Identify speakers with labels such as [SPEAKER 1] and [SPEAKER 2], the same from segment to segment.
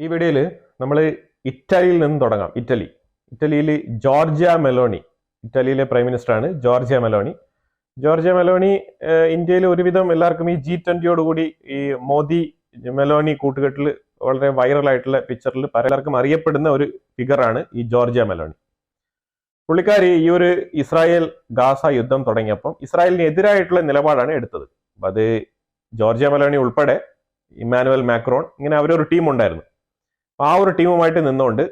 [SPEAKER 1] ഈ വീഡിയോയിൽ നമ്മൾ ഇറ്റലിയിൽ നിന്ന് തുടങ്ങാം. ഇറ്റലി. ഇറ്റലിയിൽ ജോർജിയ മെലോണി. ഇറ്റലിയിലെ പ്രൈം മിനിസ്റ്റർ ആണ് ജോർജിയ മെലോണി. ജോർജിയ മെലോണി ഇന്ത്യയിൽ ഒരുവിധം എല്ലാവർക്കും ഈ ജി ട്വന്റിയോടുകൂടി ഈ മോദി മെലോണി കൂട്ടുകെട്ടിൽ വളരെ വൈറലായിട്ടുള്ള പിക്ചറിൽ പലർക്കും അറിയപ്പെടുന്ന ഒരു ഫിഗറാണ് ഈ ജോർജിയ മെലോണി. പുള്ളിക്കാരി ഈ ഒരു ഇസ്രായേൽ ഗാസ യുദ്ധം തുടങ്ങിയപ്പം ഇസ്രായേലിനെതിരായിട്ടുള്ള നിലപാടാണ് എടുത്തത്. അത് ജോർജിയ മെലോണി ഉൾപ്പെടെ ഇമ്മാനുവൽ മാക്രോൺ ഇങ്ങനെ അവരൊരു ടീം ഉണ്ടായിരുന്നു. ആ ഒരു ടീമുമായിട്ട് നിന്നുകൊണ്ട്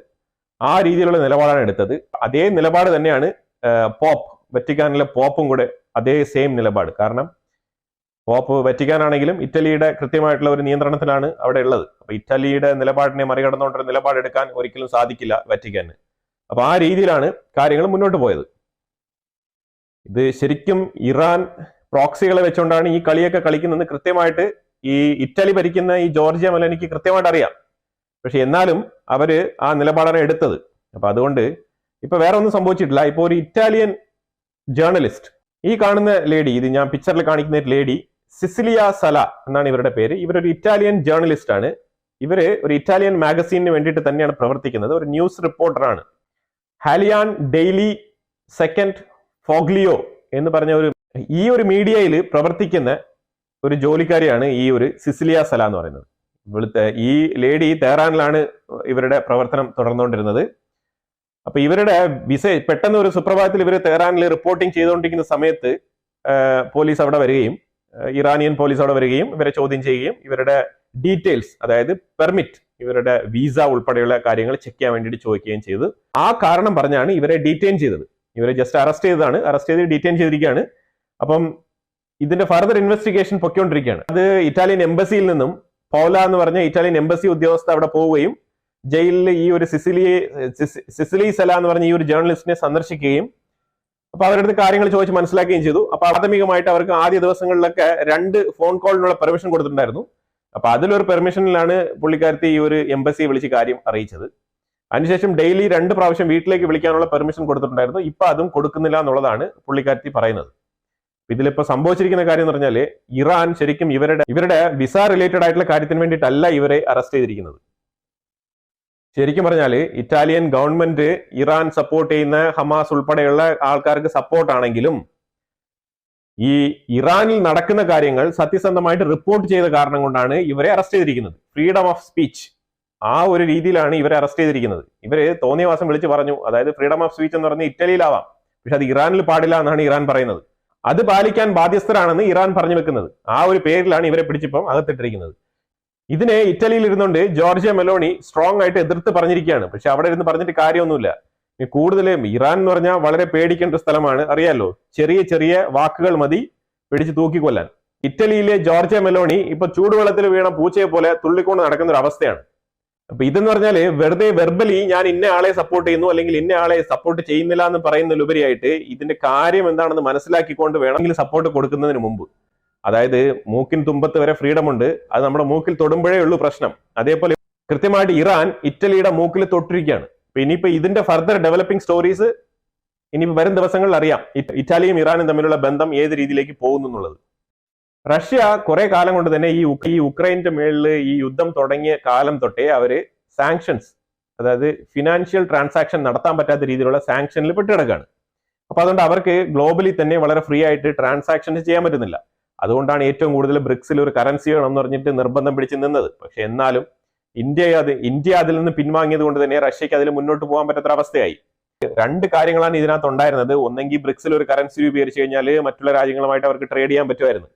[SPEAKER 1] ആ രീതിയിലുള്ള നിലപാടാണ് എടുത്തത്. അതേ നിലപാട് തന്നെയാണ് പോപ്പ് വെറ്റിക്കാനിലെ പോപ്പും കൂടെ അതേ സെയിം നിലപാട്. കാരണം പോപ്പ് വെറ്റിക്കാനാണെങ്കിലും ഇറ്റലിയുടെ കൃത്യമായിട്ടുള്ള ഒരു നിയന്ത്രണത്തിലാണ് അവിടെ ഉള്ളത്. അപ്പൊ ഇറ്റലിയുടെ നിലപാടിനെ മറികടന്നുകൊണ്ടൊരു നിലപാടെടുക്കാൻ ഒരിക്കലും സാധിക്കില്ല വെറ്റിക്കാന്. അപ്പൊ ആ രീതിയിലാണ് കാര്യങ്ങൾ മുന്നോട്ട് പോയത്. ഇത് ശരിക്കും ഇറാൻ പ്രോക്സികളെ വെച്ചുകൊണ്ടാണ് ഈ കളിയൊക്കെ കളിക്കുന്നത് കൃത്യമായിട്ട് ഈ ഇറ്റലി ഭരിക്കുന്ന ഈ ജോർജിയ മെലനിക്ക് കൃത്യമായിട്ട് അറിയാം. പക്ഷെ എന്നാലും അവർ ആ നിലപാടാണ് എടുത്തത്. അപ്പൊ അതുകൊണ്ട് ഇപ്പൊ വേറെ ഒന്നും സംഭവിച്ചിട്ടില്ല. ഇപ്പൊ ഒരു ഇറ്റാലിയൻ ജേർണലിസ്റ്റ് ഈ കാണുന്ന ലേഡി ഇത് ഞാൻ പിക്ചറിൽ കാണിക്കുന്ന ഒരു ലേഡി സിസിലിയ സല എന്നാണ് ഇവരുടെ പേര്. ഇവരൊരു ഇറ്റാലിയൻ ജേർണലിസ്റ്റ് ആണ്. ഇവർ ഒരു ഇറ്റാലിയൻ മാഗസീനിന് വേണ്ടിയിട്ട് തന്നെയാണ് പ്രവർത്തിക്കുന്നത്. ഒരു ന്യൂസ് റിപ്പോർട്ടറാണ് ഹാലിയാൻ ഡെയിലി സെക്കൻഡ് ഫോഗ്ലിയോ എന്ന് പറഞ്ഞ ഒരു ഈ ഒരു മീഡിയയിൽ പ്രവർത്തിക്കുന്ന ഒരു ജോലിക്കാരിയാണ് ഈ ഒരു സിസിലിയ സല എന്ന് പറയുന്നത്. ഈ ലേഡി തേറാനിലാണ് ഇവരുടെ പ്രവർത്തനം തുടർന്നുകൊണ്ടിരുന്നത്. അപ്പൊ ഇവരുടെ വിസ പെട്ടെന്ന് ഒരു സുപ്രഭാതത്തിൽ ഇവർ തെഹ്റാനിൽ റിപ്പോർട്ടിംഗ് ചെയ്തുകൊണ്ടിരിക്കുന്ന സമയത്ത് പോലീസ് അവിടെ വരികയും ഇറാനിയൻ പോലീസ് അവിടെ വരികയും ഇവരെ ചോദ്യം ചെയ്യുകയും ഇവരുടെ ഡീറ്റെയിൽസ് അതായത് പെർമിറ്റ് ഇവരുടെ വിസ ഉൾപ്പെടെയുള്ള കാര്യങ്ങൾ ചെക്ക് ചെയ്യാൻ വേണ്ടിയിട്ട് ചോദിക്കുകയും ചെയ്തു. ആ കാരണം പറഞ്ഞാണ് ഇവരെ ഡീറ്റെയിൻ ചെയ്തത്. ഇവരെ ജസ്റ്റ് അറസ്റ്റ് ചെയ്തതാണ്. അറസ്റ്റ് ചെയ്ത് ഡീറ്റെയിൻ ചെയ്തിരിക്കുകയാണ്. അപ്പം ഇതിന്റെ ഫർദർ ഇൻവെസ്റ്റിഗേഷൻ പൊയ്ക്കൊണ്ടിരിക്കുകയാണ്. അത് ഇറ്റാലിയൻ എംബസിയിൽ നിന്നും പൗല എന്ന് പറഞ്ഞ ഇറ്റാലിയൻ എംബസി ഉദ്യോഗസ്ഥ അവിടെ പോവുകയും ജയിലിൽ ഈ ഒരു സിസിലി സിസി- സിസിലി സെല എന്ന് പറഞ്ഞ ഈ ഒരു ജേർണലിസ്റ്റിനെ സന്ദർശിക്കുകയും അപ്പൊ അവരുടെ അടുത്ത് കാര്യങ്ങൾ ചോദിച്ച് മനസ്സിലാക്കുകയും ചെയ്തു. അപ്പൊ പ്രാഥമികമായിട്ട് അവർക്ക് ആദ്യ ദിവസങ്ങളിലൊക്കെ രണ്ട് ഫോൺ കോളിനുള്ള പെർമിഷൻ കൊടുത്തിട്ടുണ്ടായിരുന്നു. അപ്പൊ അതിലൊരു പെർമിഷനിലാണ് പുള്ളിക്കാരത്തി ഈ ഒരു എംബസി വിളിച്ച് കാര്യം അറിയിച്ചത്. അതിനുശേഷം ഡെയിലി രണ്ട് പ്രാവശ്യം വീട്ടിലേക്ക് വിളിക്കാനുള്ള പെർമിഷൻ കൊടുത്തിട്ടുണ്ടായിരുന്നു. ഇപ്പൊ അതും കൊടുക്കുന്നില്ല എന്നുള്ളതാണ് പുള്ളിക്കാരത്തി പറയുന്നത്. ഇതിലിപ്പോ സംഭവിച്ചിരിക്കുന്ന കാര്യം എന്ന് പറഞ്ഞാൽ ഇറാൻ ശരിക്കും ഇവരുടെ ഇവരുടെ വിസ റിലേറ്റഡ് ആയിട്ടുള്ള കാര്യത്തിന് വേണ്ടിയിട്ടല്ല ഇവരെ അറസ്റ്റ് ചെയ്തിരിക്കുന്നത്. ശരിക്കും പറഞ്ഞാൽ ഇറ്റാലിയൻ ഗവൺമെന്റ് ഇറാൻ സപ്പോർട്ട് ചെയ്യുന്ന ഹമാസ് ഉൾപ്പെടെയുള്ള ആൾക്കാർക്ക് സപ്പോർട്ടാണെങ്കിലും ഈ ഇറാനിൽ നടക്കുന്ന കാര്യങ്ങൾ സത്യസന്ധമായിട്ട് റിപ്പോർട്ട് ചെയ്ത കാരണം കൊണ്ടാണ് ഇവരെ അറസ്റ്റ് ചെയ്തിരിക്കുന്നത്. ഫ്രീഡം ഓഫ് സ്പീച്ച് ആ ഒരു രീതിയിലാണ് ഇവരെ അറസ്റ്റ് ചെയ്തിരിക്കുന്നത്. ഇവർ തോന്നിയവാസം വിളിച്ചു പറഞ്ഞു. അതായത് ഫ്രീഡം ഓഫ് സ്പീച്ച് എന്ന് പറഞ്ഞ ഇറ്റലിയിലാവാം. പക്ഷെ അത് ഇറാനിൽ പാടില്ല എന്നാണ് ഇറാൻ പറയുന്നത്. അത് പാലിക്കാൻ ബാധ്യസ്ഥരാണെന്ന് ഇറാൻ പറഞ്ഞു വെക്കുന്നത്. ആ ഒരു പേരിലാണ് ഇവരെ പിടിച്ചിപ്പം അകത്തിട്ടിരിക്കുന്നത്. ഇതിനെ ഇറ്റലിയിൽ ഇരുന്നുകൊണ്ട് ജോർജിയ മെലോണി സ്ട്രോങ് ആയിട്ട് എതിർത്ത് പറഞ്ഞിരിക്കുകയാണ്. പക്ഷെ അവിടെ ഇരുന്ന് പറഞ്ഞിട്ട് കാര്യമൊന്നുമില്ല. കൂടുതലും ഇറാൻ എന്ന് പറഞ്ഞാൽ വളരെ പേടിക്കേണ്ട സ്ഥലമാണ്. അറിയാലോ? ചെറിയ ചെറിയ വാക്കുകൾ മതി പിടിച്ച് തൂക്കിക്കൊല്ലാൻ. ഇറ്റലിയിലെ ജോർജിയ മെലോണി ഇപ്പൊ ചൂടുവെള്ളത്തിൽ വീണ പൂച്ചയെ പോലെ തുള്ളിക്കൊണ്ട് നടക്കുന്ന ഒരു അവസ്ഥയാണ് അപ്പൊ ഇതെന്ന് പറഞ്ഞാൽ വെറുതെ വെർബലി ഞാൻ ഇന്ന ആളെ സപ്പോർട്ട് ചെയ്യുന്നു അല്ലെങ്കിൽ ഇന്ന ആളെ സപ്പോർട്ട് ചെയ്യുന്നില്ല എന്ന് പറയുന്നതിലുപരിയായിട്ട് ഇതിന്റെ കാര്യം എന്താണെന്ന് മനസ്സിലാക്കിക്കൊണ്ട് വേണമെങ്കിൽ സപ്പോർട്ട് കൊടുക്കുന്നതിന് മുമ്പ്. അതായത് മൂക്കിൻ തുമ്പത്ത് വരെ ഫ്രീഡം ഉണ്ട്. അത് നമ്മുടെ മൂക്കിൽ തൊടുമ്പോഴേ ഉള്ളൂ പ്രശ്നം. അതേപോലെ കൃത്യമായിട്ട് ഇറാൻ ഇറ്റലിയുടെ മൂക്കിൽ തൊട്ടിരിക്കുകയാണ്. അപ്പൊ ഇനിയിപ്പോ ഇതിന്റെ ഫർദർ ഡെവലപ്പിംഗ് സ്റ്റോറീസ് ഇനി വരും ദിവസങ്ങളിൽ അറിയാം. ഇറ്റ- ഇറ്റാലിയും ഇറാനും തമ്മിലുള്ള ബന്ധം ഏത് രീതിയിലേക്ക് പോകുന്നു എന്നുള്ളത്. റഷ്യ കുറെ കാലം കൊണ്ട് തന്നെ ഈ ഈ ഉക്രൈന്റെ മേളിൽ ഈ യുദ്ധം തുടങ്ങിയ കാലം തൊട്ടേ അവർ സാങ്ഷൻസ് അതായത് ഫിനാൻഷ്യൽ ട്രാൻസാക്ഷൻ നടത്താൻ പറ്റാത്ത രീതിയിലുള്ള സാങ്ഷനിൽ പെട്ടിടക്കാണ്. അപ്പൊ അതുകൊണ്ട് അവർക്ക് ഗ്ലോബലി തന്നെ വളരെ ഫ്രീ ആയിട്ട് ട്രാൻസാക്ഷൻസ് ചെയ്യാൻ പറ്റുന്നില്ല. അതുകൊണ്ടാണ് ഏറ്റവും കൂടുതൽ ബ്രിക്സിൽ ഒരു കറൻസി വേണം എന്ന് പറഞ്ഞിട്ട് നിർബന്ധം പിടിച്ച് നിന്നത്. പക്ഷെ എന്നാലും ഇന്ത്യ അത് ഇന്ത്യ അതിൽ നിന്ന് പിൻവാങ്ങിയത് കൊണ്ട് തന്നെ റഷ്യക്ക് അതിൽ മുന്നോട്ട് പോകാൻ പറ്റാത്ത അവസ്ഥയായി. രണ്ട് കാര്യങ്ങളാണ് ഇതിനകത്ത് ഉണ്ടായിരുന്നത്. ഒന്നെങ്കിൽ ബ്രിക്സിൽ ഒരു കറൻസി രൂപീകരിച്ചു കഴിഞ്ഞാൽ മറ്റുള്ള രാജ്യങ്ങളുമായിട്ട് അവർക്ക് ട്രേഡ് ചെയ്യാൻ പറ്റുമായിരുന്നു.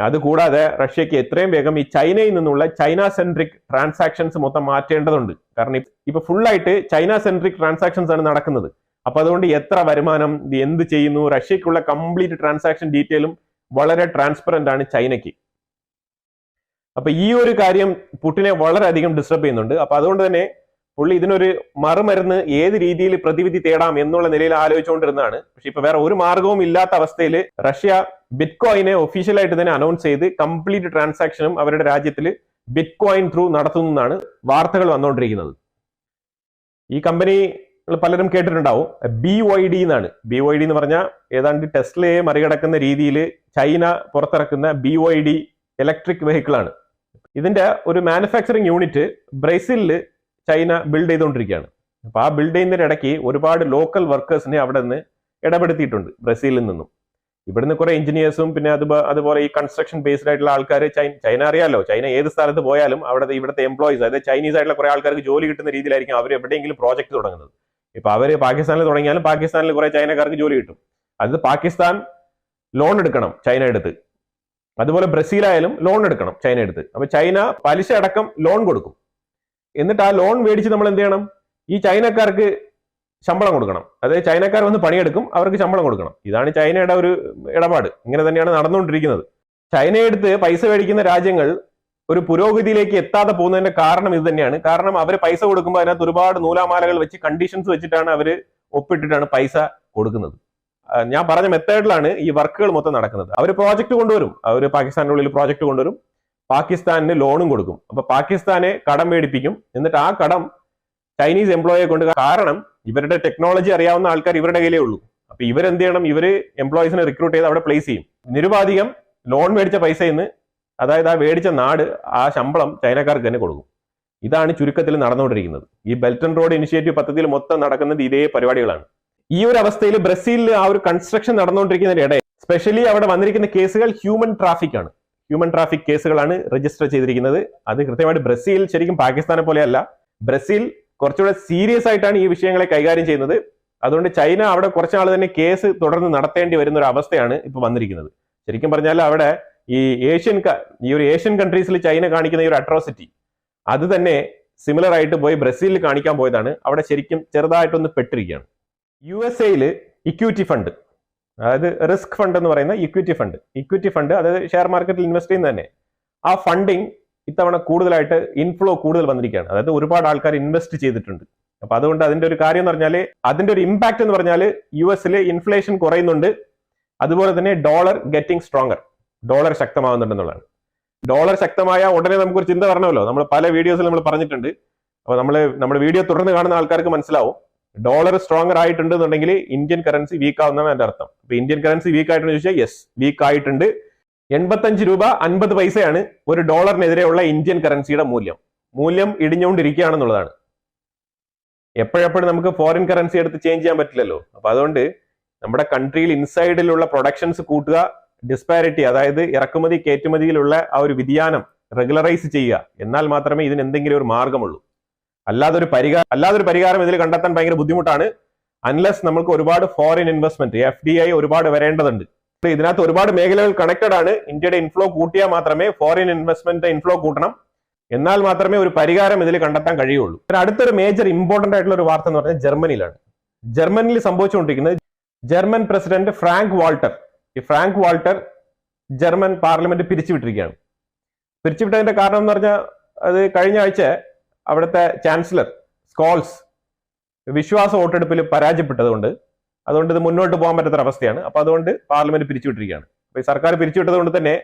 [SPEAKER 1] അതുകൂടാതെ റഷ്യക്ക് എത്രയും വേഗം ഈ ചൈനയിൽ നിന്നുള്ള ചൈന സെൻട്രിക് ട്രാൻസാക്ഷൻസ് മൊത്തം മാറ്റേണ്ടതുണ്ട്. കാരണം ഇപ്പ- ഫുള്ളായിട്ട് ചൈന സെൻട്രിക് ട്രാൻസാക്ഷൻസ് ആണ് നടക്കുന്നത്. അപ്പൊ അതുകൊണ്ട് എത്ര വരുമാനം എന്ത് ചെയ്യുന്നു റഷ്യക്കുള്ള കംപ്ലീറ്റ് ട്രാൻസാക്ഷൻ ഡീറ്റെയിലും വളരെ ട്രാൻസ്പെറന്റ് ആണ് ചൈനയ്ക്ക്. അപ്പൊ ഈ ഒരു കാര്യം പുട്ടിനെ വളരെയധികം ഡിസ്റ്റർബ് ചെയ്യുന്നുണ്ട്. അപ്പൊ അതുകൊണ്ട് തന്നെ പുള്ളി ഇതിനൊരു മറുമരുന്ന് ഏത് രീതിയിൽ പ്രതിവിധി തേടാം എന്നുള്ള നിലയിൽ ആലോചിച്ചുകൊണ്ടിരുന്നതാണ്. പക്ഷെ ഇപ്പൊ വേറെ ഒരു മാർഗവും ഇല്ലാത്ത അവസ്ഥയിൽ റഷ്യ ബിറ്റ്കോയിനെ ഒഫീഷ്യലായിട്ട് തന്നെ അനൗൺസ് ചെയ്ത് കംപ്ലീറ്റ് ട്രാൻസാക്ഷനും അവരുടെ രാജ്യത്തിൽ ബിറ്റ്കോയിൻ ത്രൂ നടത്തുന്നതാണ് വാർത്തകൾ വന്നുകൊണ്ടിരിക്കുന്നത്. ഈ കമ്പനി പലരും കേട്ടിട്ടുണ്ടാവും. ബി വൈ ഡി എന്നാണ്. ബി വൈ ഡി എന്ന് പറഞ്ഞാൽ ഏതാണ്ട് ടെസ്ലയെ മറികടക്കുന്ന രീതിയിൽ ചൈന പുറത്തിറക്കുന്ന B Y D electric vehicle ആണ്. ഇതിന്റെ ഒരു മാനുഫാക്ചറിങ് യൂണിറ്റ് ബ്രസീലിൽ ചൈന ബിൽഡ് ചെയ്തുകൊണ്ടിരിക്കുകയാണ്. അപ്പൊ ആ ബിൽഡ് ചെയ്യുന്നതിന്റെ ഇടയ്ക്ക് ഒരുപാട് ലോക്കൽ വർക്കേഴ്സിനെ അവിടെ നിന്ന് ഇടപെടുത്തിയിട്ടുണ്ട് ബ്രസീലിൽ നിന്നും. ഇവിടുന്ന് കുറെ എഞ്ചിനീയേഴ്സും പിന്നെ അത് അതുപോലെ ഈ കൺസ്ട്രക്ഷൻ ബേസ്ഡ് ആയിട്ടുള്ള ആൾക്കാർ ചൈന അറിയാലോ? ചൈന ഏത് സ്ഥലത്ത് പോയാലും അവിടെ ഇവിടുത്തെ എംപ്ലോയീസ് അതായത് ചൈനീസ് ആയിട്ടുള്ള കുറെ ആൾക്കാർക്ക് ജോലി കിട്ടുന്ന രീതിയിലായിരിക്കും അവർ എവിടെയെങ്കിലും പ്രോജക്ട് തുടങ്ങുന്നത്. ഇപ്പൊ അവർ പാകിസ്ഥാനിൽ തുടങ്ങിയാലും പാകിസ്ഥാനിൽ കുറെ ചൈനക്കാർക്ക് ജോലി കിട്ടും. അത് പാകിസ്ഥാൻ ലോൺ എടുക്കണം ചൈന എടുത്ത്. അതുപോലെ ബ്രസീലായാലും ലോൺ എടുക്കണം ചൈന എടുത്ത്. അപ്പൊ ചൈന പലിശ അടക്കം ലോൺ കൊടുക്കും. എന്നിട്ട് ആ ലോൺ മേടിച്ച് നമ്മൾ എന്ത് ചെയ്യണം? ഈ ചൈനക്കാർക്ക് ശമ്പളം കൊടുക്കണം. അതായത് ചൈനക്കാർ വന്ന് പണിയെടുക്കും അവർക്ക് ശമ്പളം കൊടുക്കണം. ഇതാണ് ചൈനയുടെ ഒരു ഇടപാട്. ഇങ്ങനെ തന്നെയാണ് നടന്നുകൊണ്ടിരിക്കുന്നത്. ചൈനയെടുത്ത് പൈസ മേടിക്കുന്ന രാജ്യങ്ങൾ ഒരു പുരോഗതിയിലേക്ക് എത്താതെ പോകുന്നതിന്റെ കാരണം ഇത് തന്നെയാണ്. കാരണം അവർ പൈസ കൊടുക്കുമ്പോൾ അതിനകത്ത് ഒരുപാട് നൂലാമാലകൾ വെച്ച് കണ്ടീഷൻസ് വെച്ചിട്ടാണ് അവർ ഒപ്പിട്ടിട്ടാണ് പൈസ കൊടുക്കുന്നത്. ഞാൻ പറഞ്ഞ മെത്തേഡിലാണ് ഈ വർക്കുകൾ മൊത്തം നടക്കുന്നത്. അവർ പ്രോജക്റ്റ് കൊണ്ടുവരും. അവർ പാകിസ്ഥാനുള്ളിൽ പ്രോജക്റ്റ് കൊണ്ടുവരും. പാകിസ്ഥാനിന് ലോണും കൊടുക്കും. അപ്പൊ പാകിസ്ഥാനെ കടം മേടിപ്പിക്കും. എന്നിട്ട് ആ കടം ചൈനീസ് എംപ്ലോയിയെ കൊണ്ട് കാരണം ഇവരുടെ ടെക്നോളജി അറിയാവുന്ന ആൾക്കാർ ഇവരുടെ കയ്യിലേ ഉള്ളൂ. അപ്പൊ ഇവരെന്ത് ചെയ്യണം? ഇവർ എംപ്ലോയീസിനെ റിക്രൂട്ട് ചെയ്ത് അവിടെ പ്ലേസ് ചെയ്യും. നിരുപാധികം ലോൺ മേടിച്ച പൈസയിൽ നിന്ന് അതായത് ആ മേടിച്ച നാട് ആ ശമ്പളം ചൈനക്കാർക്ക് തന്നെ കൊടുക്കും. ഇതാണ് ചുരുക്കത്തിൽ നടന്നുകൊണ്ടിരിക്കുന്നത്. ഈ ബെൽറ്റ് ആൻഡ് റോഡ് ഇനിഷ്യേറ്റീവ് പദ്ധതിയിൽ മൊത്തം നടക്കുന്നത് ഇതേ പരിപാടികളാണ്. ഈ ഒരു അവസ്ഥയിൽ ബ്രസീലിൽ ആ ഒരു കൺസ്ട്രക്ഷൻ നടന്നുകൊണ്ടിരിക്കുന്നതിനിടെ സ്പെഷ്യലി അവിടെ വന്നിരിക്കുന്ന കേസുകൾ ഹ്യൂമൻ ട്രാഫിക് ആണ്. ഹ്യൂമൻ ട്രാഫിക് കേസുകളാണ് രജിസ്റ്റർ ചെയ്തിരിക്കുന്നത്. അത് കൃത്യമായിട്ട് ബ്രസീൽ ശരിക്കും പാകിസ്ഥാനെ പോലെയല്ല. ബ്രസീൽ കുറച്ചുകൂടെ സീരിയസ് ആയിട്ടാണ് ഈ വിഷയങ്ങളെ കൈകാര്യം ചെയ്യുന്നത്. അതുകൊണ്ട് ചൈന അവിടെ കുറച്ചാൾ തന്നെ കേസ് തുടർന്ന് നടത്തേണ്ടി വരുന്ന ഒരു അവസ്ഥയാണ് ഇപ്പൊ വന്നിരിക്കുന്നത്. ശരിക്കും പറഞ്ഞാൽ അവിടെ ഈ ഏഷ്യൻ ഈ ഒരു ഏഷ്യൻ കൺട്രീസിൽ ചൈന കാണിക്കുന്ന ഈ ഒരു അട്രോസിറ്റി അത് തന്നെ സിമിലർ ആയിട്ട് പോയി ബ്രസീലിൽ കാണിക്കാൻ പോയതാണ്. അവിടെ ശരിക്കും ചെറുതായിട്ടൊന്ന് പെട്ടിരിക്കുകയാണ്. യു എസ് എയിൽ ഇക്വിറ്റി ഫണ്ട് അതായത് റിസ്ക് ഫണ്ട് എന്ന് പറയുന്ന ഇക്വിറ്റി ഫണ്ട് ഇക്വിറ്റി ഫണ്ട് അതായത് ഷെയർ മാർക്കറ്റിൽ ഇൻവെസ്റ്റ് ചെയ്യുന്ന തന്നെ. ആ ഫണ്ടിങ് ഇത്തവണ കൂടുതലായിട്ട് ഇൻഫ്ലോ കൂടുതൽ വന്നിരിക്കുകയാണ്. അതായത് ഒരുപാട് ആൾക്കാർ ഇൻവെസ്റ്റ് ചെയ്തിട്ടുണ്ട്. അപ്പൊ അതുകൊണ്ട് അതിന്റെ ഒരു കാര്യം എന്ന് പറഞ്ഞാൽ അതിന്റെ ഒരു ഇമ്പാക്ട് എന്ന് പറഞ്ഞാൽ യു എസിൽ ഇൻഫ്ലേഷൻ കുറയുന്നുണ്ട്. അതുപോലെ തന്നെ ഡോളർ ഗെറ്റിംഗ് സ്ട്രോങ്ങർ ഡോളർ ശക്തമാവുന്നുണ്ടെന്നുള്ളതാണ്. ഡോളർ ശക്തമായ ഉടനെ നമുക്കൊരു ചിന്ത വരണമല്ലോ. നമ്മൾ പല വീഡിയോസിൽ നമ്മൾ പറഞ്ഞിട്ടുണ്ട്. അപ്പോൾ നമ്മൾ നമ്മുടെ വീഡിയോ തുടർന്ന് കാണുന്ന ആൾക്കാർക്ക് മനസ്സിലാവും. ഡോളർ സ്ട്രോങ്ങർ ആയിട്ടുണ്ട് എന്നുണ്ടെങ്കിൽ ഇന്ത്യൻ കറൻസി വീക്ക് ആവുന്നതാണ് എന്റെ അർത്ഥം. അപ്പൊ ഇന്ത്യൻ കറൻസി വീക്ക് ആയിട്ടുണ്ട് ചോദിച്ചാൽ യെസ് വീക്ക് ആയിട്ടുണ്ട്. എൺപത്തഞ്ച് രൂപ അൻപത് പൈസയാണ് ഒരു ഡോളറിനെതിരെയുള്ള ഇന്ത്യൻ കറൻസിയുടെ മൂല്യം. മൂല്യം ഇടിഞ്ഞുകൊണ്ടിരിക്കുകയാണെന്നുള്ളതാണ്. എപ്പോഴെപ്പോഴും നമുക്ക് ഫോറിൻ കറൻസി എടുത്ത് ചേഞ്ച് ചെയ്യാൻ പറ്റില്ലല്ലോ. അപ്പൊ അതുകൊണ്ട് നമ്മുടെ കൺട്രിയിൽ ഇൻസൈഡിലുള്ള പ്രൊഡക്ഷൻസ് കൂട്ടുക ഡിസ്പാരിറ്റി അതായത് ഇറക്കുമതി കയറ്റുമതിയിലുള്ള ആ ഒരു വ്യതിയാനം റെഗുലറൈസ് ചെയ്യുക. എന്നാൽ മാത്രമേ ഇതിന് എന്തെങ്കിലും ഒരു മാർഗമുള്ളൂ. അല്ലാതെ ഒരു പരിഹാരം അല്ലാതൊരു പരിഹാരം ഇതിൽ കണ്ടെത്താൻ ഭയങ്കര ബുദ്ധിമുട്ടാണ്. അൺലെസ് നമുക്ക് ഒരുപാട് foreign investment F D I ഒരുപാട് വരേണ്ടതുണ്ട്. ഇതിനകത്ത് ഒരുപാട് മേഖലകൾ കണക്റ്റഡ് ആണ്. ഇന്ത്യയുടെ ഇൻഫ്ലോ കൂട്ടിയാൽ മാത്രമേ ഫോറിൻ ഇൻവെസ്റ്റ്മെന്റ് ഇൻഫ്ലോ കൂട്ടണം. എന്നാൽ മാത്രമേ ഒരു പരിഹാരം ഇതിൽ കണ്ടെത്താൻ കഴിയുള്ളൂ. അടുത്തൊരു മേജർ ഇമ്പോർട്ടന്റ് ആയിട്ടുള്ള ഒരു വാർത്ത എന്ന് പറഞ്ഞാൽ ജർമ്മനിയിലാണ്. ജർമ്മനിയിൽ സംഭവിച്ചുകൊണ്ടിരിക്കുന്നത് ജർമ്മൻ പ്രസിഡന്റ് ഫ്രാങ്ക് വാൾട്ടർ. ഈ ഫ്രാങ്ക് വാൾട്ടർ ജർമ്മൻ പാർലമെന്റ് പിരിച്ചുവിട്ടിരിക്കുകയാണ്. പിരിച്ചുവിട്ടതിന്റെ കാരണം എന്ന് പറഞ്ഞാൽ അത് കഴിഞ്ഞ ആഴ്ച അവിടുത്തെ ചാൻസലർ സ്കോൾസ് വിശ്വാസ വോട്ടെടുപ്പിൽ പരാജയപ്പെട്ടതുകൊണ്ട് അതുകൊണ്ട് ഇത് മുന്നോട്ട് പോകാൻ പറ്റാത്ത അവസ്ഥയാണ്. അപ്പൊ അതുകൊണ്ട് പാർലമെന്റ് പിരിച്ചുവിട്ടിരിക്കുകയാണ്. അപ്പൊ ഈ സർക്കാർ പിരിച്ചുവിട്ടത് കൊണ്ട് തന്നെ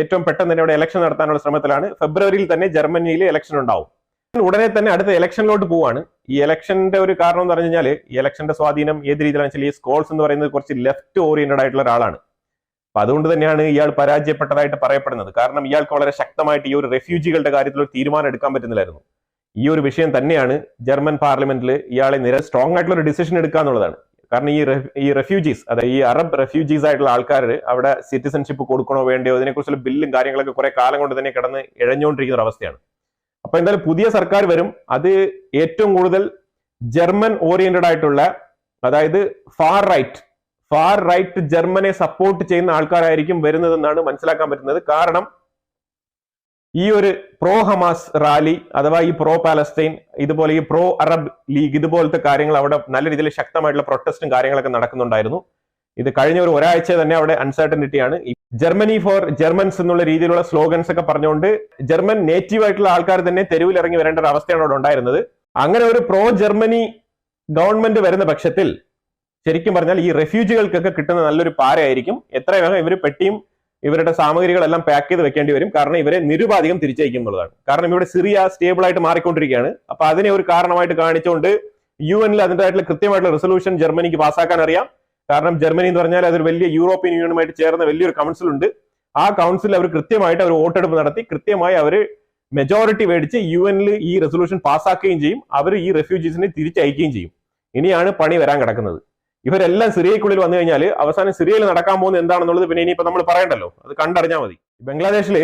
[SPEAKER 1] ഏറ്റവും പെട്ടെന്ന് തന്നെ അവിടെ ഇലക്ഷൻ നടത്താനുള്ള ശ്രമത്തിലാണ്. ഫെബ്രുവരിയിൽ തന്നെ ജർമ്മനിയിൽ ഇലക്ഷൻ ഉണ്ടാവും. ഉടനെ തന്നെ അടുത്ത ഇലക്ഷനിലോട്ട് പോവാണ്. ഈ ഇലക്ഷന്റെ ഒരു കാരണം എന്ന് പറഞ്ഞു കഴിഞ്ഞാൽ ഈ ഇലക്ഷന്റെ സ്വാധീനം ഏത് രീതിയിലാണെന്ന് വെച്ചാൽ ഈ സ്കോൾസ് എന്ന് പറയുന്നത് കുറച്ച് ലെഫ്റ്റ് ഓറിയന്റഡ് ആയിട്ടുള്ള ഒരാളാണ്. അപ്പൊ അതുകൊണ്ട് തന്നെയാണ് ഇയാൾ പരാജയപ്പെട്ടതായിട്ട് പറയപ്പെടുന്നത്. കാരണം ഇയാൾക്ക് വളരെ ശക്തമായിട്ട് ഈ ഒരു റെഫ്യൂജികളുടെ കാര്യത്തിൽ ഒരു തീരുമാനം എടുക്കാൻ പറ്റുന്നില്ലായിരുന്നു. ഈ ഒരു വിഷയം തന്നെയാണ് ജർമ്മൻ പാർലമെന്റിൽ ഇയാളെ നിര സ്ട്രോങ് ആയിട്ടുള്ള ഒരു ഡിസിഷൻ എടുക്കുക എന്നുള്ളതാണ്. കാരണം ഈ ഈ റെഫ്യൂജീസ് അതായത് ഈ അറബ് റെഫ്യൂജീസ് ആയിട്ടുള്ള ആൾക്കാർ അവിടെ സിറ്റിസൺഷിപ്പ് കൊടുക്കണോ വേണ്ടയോ അതിനെക്കുറിച്ചുള്ള ബില്ലും കാര്യങ്ങളൊക്കെ കുറെ കാലം കൊണ്ട് തന്നെ കിടന്ന് ഇഴഞ്ഞുകൊണ്ടിരിക്കുന്ന ഒരു അവസ്ഥയാണ്. അപ്പൊ എന്തായാലും പുതിയ സർക്കാർ വരും. അത് ഏറ്റവും കൂടുതൽ ജർമ്മൻ ഓറിയന്റഡ് ആയിട്ടുള്ള അതായത് ഫാർ റൈറ്റ് ഫാർ റൈറ്റ് ജർമ്മനെ സപ്പോർട്ട് ചെയ്യുന്ന ആൾക്കാരായിരിക്കും വരുന്നതെന്നാണ് മനസ്സിലാക്കാൻ പറ്റുന്നത്. കാരണം ഈ ഒരു പ്രോ ഹമാസ് റാലി അഥവാ ഈ പ്രോ പാലസ്തീൻ ഇതുപോലെ ഈ പ്രോ അറബ് ലീഗ് ഇതുപോലത്തെ കാര്യങ്ങൾ അവിടെ നല്ല രീതിയിൽ ശക്തമായിട്ടുള്ള പ്രൊട്ടസ്റ്റും കാര്യങ്ങളൊക്കെ നടക്കുന്നുണ്ടായിരുന്നു. ഇത് കഴിഞ്ഞ ഒരു ഒരാഴ്ച തന്നെ അവിടെ അൺസർട്ടനിറ്റിയാണ് ജർമ്മനി ഫോർ ജർമ്മൻസ് എന്നുള്ള രീതിയിലുള്ള സ്ലോഗൻസ് ഒക്കെ പറഞ്ഞുകൊണ്ട് ജർമ്മൻ നേറ്റീവ് ആയിട്ടുള്ള ആൾക്കാർ തന്നെ തെരുവിൽ ഇറങ്ങി വരേണ്ട ഒരു അവസ്ഥയാണ് അവിടെ ഉണ്ടായിരുന്നത്. അങ്ങനെ ഒരു പ്രോ ജർമ്മനി ഗവൺമെന്റ് വരുന്ന പക്ഷത്തിൽ ശരിക്കും പറഞ്ഞാൽ ഈ റെഫ്യൂജികൾക്കൊക്കെ കിട്ടുന്ന നല്ലൊരു പാരയായിരിക്കും. എത്ര വേഗം ഇവർ പെട്ടിയും ഇവരുടെ സാമഗ്രികളെല്ലാം പാക്ക് ചെയ്ത് വെക്കേണ്ടി വരും. കാരണം ഇവരെ നിരുപാധികം തിരിച്ചയക്കും എന്നുള്ളതാണ് കാരണം ഇവിടെ സിറിയ സ്റ്റേബിൾ ആയിട്ട് മാറിക്കൊണ്ടിരിക്കുകയാണ്. അപ്പൊ അതിനെ ഒരു കാരണമായിട്ട് കാണിച്ചുകൊണ്ട് യു എനിൽ അതിന്റെതായിട്ടുള്ള കൃത്യമായിട്ടുള്ള റെസൊല്യൂഷൻ ജർമ്മനിക്ക് പാസ്സാക്കാൻ അറിയാം. കാരണം ജർമ്മനി എന്ന് പറഞ്ഞാൽ അതൊരു വലിയ യൂറോപ്യൻ യൂണിയനുമായിട്ട് ചേർന്ന വലിയൊരു കൗൺസിൽ ഉണ്ട്. ആ കൗൺസിൽ അവർ കൃത്യമായിട്ട് അവർ വോട്ടെടുപ്പ് നടത്തി. കൃത്യമായി അവർ മെജോറിറ്റി മേടിച്ച് യു എനിൽ ഈ റെസൊല്യൂഷൻ പാസ്സാക്കുകയും ചെയ്യും. അവർ ഈ റെഫ്യൂജീസിനെ തിരിച്ചയക്കുകയും ചെയ്യും. ഇനിയാണ് പണി വരാൻ കിടക്കുന്നത്. ഇവരെല്ലാം സിറിയക്കുള്ളിൽ വന്നു കഴിഞ്ഞാൽ അവസാനം സിറിയയിൽ നടക്കാൻ പോകുന്ന എന്താണെന്നുള്ളത് പിന്നെ ഇനിയിപ്പോ നമ്മൾ പറയണ്ടല്ലോ. അത് കണ്ടറിഞ്ഞാൽ മതി. ബംഗ്ലാദേശിൽ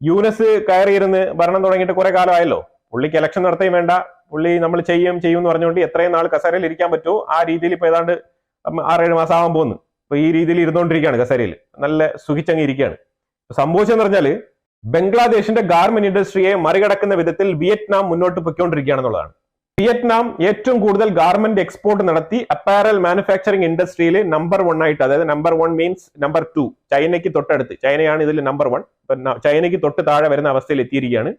[SPEAKER 1] യൂനസ് കയറിയിരുന്ന് ഭരണം തുടങ്ങിയിട്ട് കുറെ കാലമായല്ലോ. പുള്ളിക്ക് ഇലക്ഷൻ നടത്തുകയും വേണ്ട. പുള്ളി നമ്മൾ ചെയ്യും ചെയ്യും എന്ന് പറഞ്ഞുകൊണ്ട് എത്രയും നാൾ കസേരയിൽ ഇരിക്കാൻ പറ്റുമോ? ആ രീതിയിൽ ഇപ്പൊ ഏതാണ്ട് ആറേഴ് മാസം ആവാൻ പോകുന്നു. അപ്പൊ ഈ രീതിയിൽ ഇരുന്നുകൊണ്ടിരിക്കുകയാണ് കസേരയിൽ. നല്ല സുഖിച്ചങ്ങ് ഇരിക്കുകയാണ്. സംഭവിച്ചെന്ന് പറഞ്ഞാൽ ബംഗ്ലാദേശിന്റെ ഗാർമെന്റ് ഇൻഡസ്ട്രിയെ മറികടക്കുന്ന വിധത്തിൽ വിയറ്റ്നാം മുന്നോട്ട് പൊയ്ക്കൊണ്ടിരിക്കുകയാണെന്നുള്ളതാണ് വിയറ്റ്നാം ഏറ്റവും കൂടുതൽ ഗാർമെന്റ് എക്സ്പോർട്ട് നടത്തി അപ്പാരൽ മാനുഫാക്ചറിംഗ് ഇൻഡസ്ട്രിയിൽ നമ്പർ വൺ ആയിട്ട് അതായത് number one means number two ചൈനയ്ക്ക് തൊട്ടടുത്ത് ചൈനയാണ് ഇതിൽ നമ്പർ വൺ ചൈനയ്ക്ക് തൊട്ട് താഴെ വരുന്ന അവസ്ഥയിൽ എത്തിയിരിക്കുകയാണ്.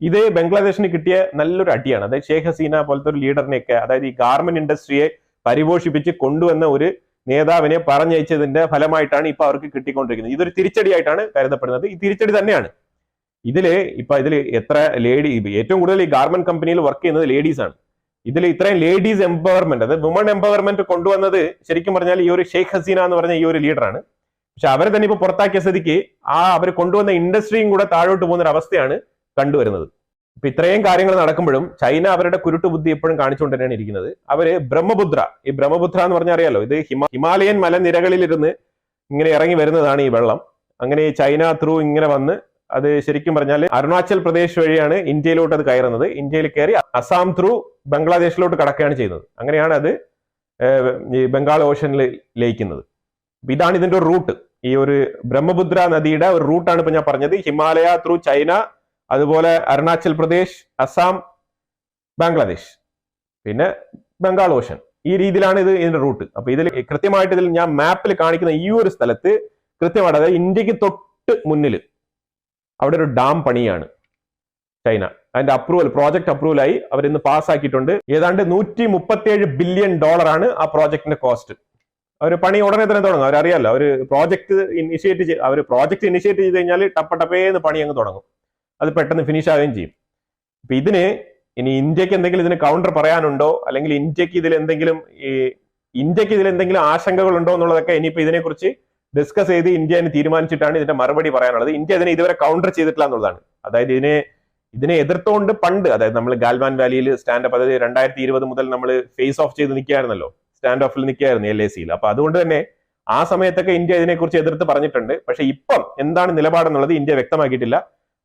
[SPEAKER 1] ഇത് ബംഗ്ലാദേശിന് കിട്ടിയ നല്ലൊരു അടിയാണ്. അതായത് ഷേഖ് ഹസീന പോലത്തെ ഒരു ലീഡറിനെയൊക്കെ അതായത് ഈ ഗാർമെന്റ് ഇൻഡസ്ട്രിയെ പരിപോഷിപ്പിച്ച് കൊണ്ടുവന്ന ഒരു നേതാവിനെ പറഞ്ഞയച്ചതിന്റെ ഫലമായിട്ടാണ് ഇപ്പൊ അവർക്ക് കിട്ടിക്കൊണ്ടിരിക്കുന്നത്. ഇതൊരു തിരിച്ചടിയായിട്ടാണ് കരുതപ്പെടുന്നത്. ഈ തിരിച്ചടി തന്നെയാണ്. ഇതിൽ ഇപ്പൊ ഇതിൽ എത്ര ലേഡി ഏറ്റവും കൂടുതൽ ഈ ഗാർമെന്റ് കമ്പനിയിൽ വർക്ക് ചെയ്യുന്നത് ലേഡീസ് ആണ്. ഇതിൽ ഇത്രയും ലേഡീസ് എംപവർമെന്റ് അത് വുമൺ എംപവർമെന്റ് കൊണ്ടുവന്നത് ശരിക്കും പറഞ്ഞാൽ ഈ ഒരു ഷെയ്ഖ് ഹസീന എന്ന് പറഞ്ഞ ഈ ഒരു ലീഡറാണ് പക്ഷെ അവരെ തന്നെ ഇപ്പൊ പുറത്താക്കിയ സ്ഥിതിക്ക് ആ അവർ കൊണ്ടുവന്ന ഇൻഡസ്ട്രിയും കൂടെ താഴോട്ട് പോകുന്ന ഒരു അവസ്ഥയാണ് കണ്ടുവരുന്നത്. ഇപ്പൊ ഇത്രയും കാര്യങ്ങൾ നടക്കുമ്പോഴും ചൈന അവരുടെ കുരുട്ടു ബുദ്ധി എപ്പോഴും കാണിച്ചുകൊണ്ട് തന്നെയാണ് ഇരിക്കുന്നത്. അവർ ബ്രഹ്മപുത്ര ഈ ബ്രഹ്മപുത്ര എന്ന് പറഞ്ഞാൽ അറിയാലോ ഇത് ഹിമ ഹിമാലയൻ മലനിരകളിലിരുന്ന് ഇങ്ങനെ ഇറങ്ങി വരുന്നതാണ് ഈ വെള്ളം. അങ്ങനെ ചൈന ത്രൂ ഇങ്ങനെ വന്ന് അത് ശരിക്കും പറഞ്ഞാൽ അരുണാചൽ പ്രദേശ് വഴിയാണ് ഇന്ത്യയിലോട്ട് അത് കയറുന്നത്. ഇന്ത്യയിൽ കയറി അസാം ത്രൂ ബംഗ്ലാദേശിലോട്ട് കടക്കുകയാണ് ചെയ്യുന്നത്. അങ്ങനെയാണ് അത് ഈ ബംഗാൾ ഓഷനിൽ ലയിക്കുന്നത്. ഇതാണ് ഇതിന്റെ ഒരു റൂട്ട് ഈ ഒരു ബ്രഹ്മപുത്ര നദിയുടെ ഒരു റൂട്ടാണ് ഇപ്പൊ ഞാൻ പറഞ്ഞത്. ഹിമാലയ ത്രൂ ചൈന അതുപോലെ അരുണാചൽ പ്രദേശ് അസാം ബംഗ്ലാദേശ് പിന്നെ ബംഗാൾ ഓഷൻ ഈ രീതിയിലാണ് ഇത് ഇതിന്റെ റൂട്ട് അപ്പൊ ഇതിൽ കൃത്യമായിട്ട് ഇതിൽ ഞാൻ മാപ്പിൽ കാണിക്കുന്ന ഈ ഒരു സ്ഥലത്ത് കൃത്യമായിട്ട് അതായത് ഇന്ത്യയ്ക്ക് തൊട്ട് മുന്നിൽ അവിടെ ഒരു ഡാം പണിയാണ് ചൈന. അതിന്റെ അപ്രൂവൽ പ്രോജക്ട് അപ്രൂവൽ ആയി അവർ ഇന്ന് പാസ്സാക്കിയിട്ടുണ്ട് ഏതാണ്ട് നൂറ്റി മുപ്പത്തിയേഴ് ബില്യൺ ഡോളർ ആണ് ആ പ്രോജക്റ്റിന്റെ കോസ്റ്റ് അവർ പണി ഉടനെ തന്നെ തുടങ്ങും. അവരറിയാലോ അവർ പ്രോജക്ട് ഇനിഷ്യേറ്റ് അവർ പ്രോജക്ട് ഇനിഷ്യേറ്റ് ചെയ്ത് കഴിഞ്ഞാൽ ടപ്പ ടപ്പേന്ന് പണി അങ്ങ് തുടങ്ങും. അത് പെട്ടെന്ന് ഫിനിഷ് ആവുകയും ചെയ്യും. അപ്പൊ ഇതിന് ഇനി ഇന്ത്യയ്ക്ക് എന്തെങ്കിലും ഇതിന് കൗണ്ടർ പറയാനുണ്ടോ? അല്ലെങ്കിൽ ഇന്ത്യയ്ക്ക് ഇതിൽ എന്തെങ്കിലും ഈ ഇന്ത്യയ്ക്ക് ഇതിൽ എന്തെങ്കിലും ആശങ്കകളുണ്ടോ എന്നുള്ളതൊക്കെ ഇനിയിപ്പോ ഇതിനെക്കുറിച്ച് ഡിസ്കസ് ചെയ്ത് ഇന്ത്യ അതിന് തീരുമാനിച്ചിട്ടാണ് ഇതിന്റെ മറുപടി പറയാനുള്ളത്. ഇന്ത്യ ഇതിനെ ഇതുവരെ കൗണ്ടർ ചെയ്തിട്ടില്ല എന്നുള്ളതാണ്. അതായത് ഇതിനെ ഇതിനെ എതിർത്തുകൊണ്ട് പണ്ട് അതായത് നമ്മൾ ഗാൽവാൻ വാലിയിൽ സ്റ്റാൻഡ് അപ്പ് അതായത് രണ്ടായിരത്തി ഇരുപത് മുതൽ നമ്മൾ ഫേസ് ഓഫ് ചെയ്ത് നിൽക്കുകയായിരുന്നല്ലോ. സ്റ്റാൻഡ് ഓഫിൽ നിൽക്കുകയായിരുന്നു എൽ എ സിയിൽ. അപ്പൊ അതുകൊണ്ട് തന്നെ ആ സമയത്തൊക്കെ ഇന്ത്യ ഇതിനെക്കുറിച്ച് എതിർത്ത് പറഞ്ഞിട്ടുണ്ട്. പക്ഷെ ഇപ്പം എന്താണ് നിലപാടെന്നുള്ളത് ഇന്ത്യ വ്യക്തമാക്കിയിട്ടില്ല.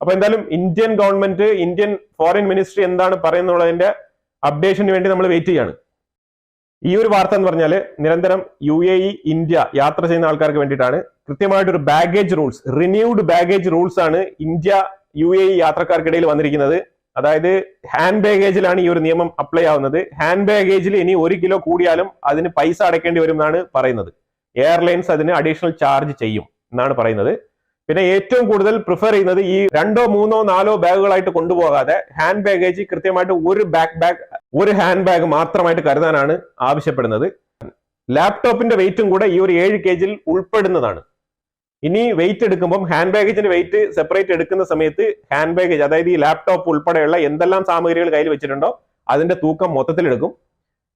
[SPEAKER 1] അപ്പൊ എന്തായാലും Indian government Indian foreign ministry എന്താണ് പറയുന്നുള്ളതിന്റെ അപ്ഡേഷന് വേണ്ടി നമ്മൾ വെയിറ്റ് ചെയ്യാണ് ഈ ഒരു വാർത്ത എന്ന് പറഞ്ഞാൽ നിരന്തരം യു എ ഇ ഇന്ത്യ യാത്ര ചെയ്യുന്ന ആൾക്കാർക്ക് വേണ്ടിയിട്ടാണ്. കൃത്യമായിട്ട് ഒരു baggage rules renewed baggage rules ആണ് ഇന്ത്യ യു എ ഇ യാത്രക്കാർക്കിടയിൽ വന്നിരിക്കുന്നത്. അതായത് ഹാൻഡ് ബാഗേജിലാണ് ഈ ഒരു നിയമം അപ്ലൈ ആവുന്നത്. ഹാൻഡ് ബാഗേജിൽ ഇനി ഒരു കിലോ കൂടിയാലും അതിന് പൈസ അടയ്ക്കേണ്ടി വരും എന്നാണ് പറയുന്നത്. എയർലൈൻസ് അതിന് അഡീഷണൽ ചാർജ് ചെയ്യും എന്നാണ് പറയുന്നത്. പിന്നെ ഏറ്റവും കൂടുതൽ പ്രിഫർ ചെയ്യുന്നത് ഈ രണ്ടോ മൂന്നോ നാലോ ബാഗുകളായിട്ട് കൊണ്ടുപോകാതെ ഹാൻഡ് ബാഗേജ് കൃത്യമായിട്ട് ഒരു ബാക്ക് ബാഗ് ഒരു ഹാൻഡ് ബാഗ് മാത്രമായിട്ട് കരുതാനാണ് ആവശ്യപ്പെടുന്നത്. ലാപ്ടോപ്പിന്റെ വെയിറ്റും കൂടെ ഈ ഒരു ഏഴ് കെ ജിയിൽ ഉൾപ്പെടുന്നതാണ്. ഇനി വെയിറ്റ് എടുക്കുമ്പം ഹാൻഡ് ബാഗേജിന്റെ വെയിറ്റ് സെപ്പറേറ്റ് എടുക്കുന്ന സമയത്ത് ഹാൻഡ് ബാഗേജ് അതായത് ഈ ലാപ്ടോപ്പ് ഉൾപ്പെടെയുള്ള എന്തെല്ലാം സാമഗ്രികൾ കയ്യിൽ വെച്ചിട്ടുണ്ടോ അതിന്റെ തൂക്കം മൊത്തത്തിൽ എടുക്കും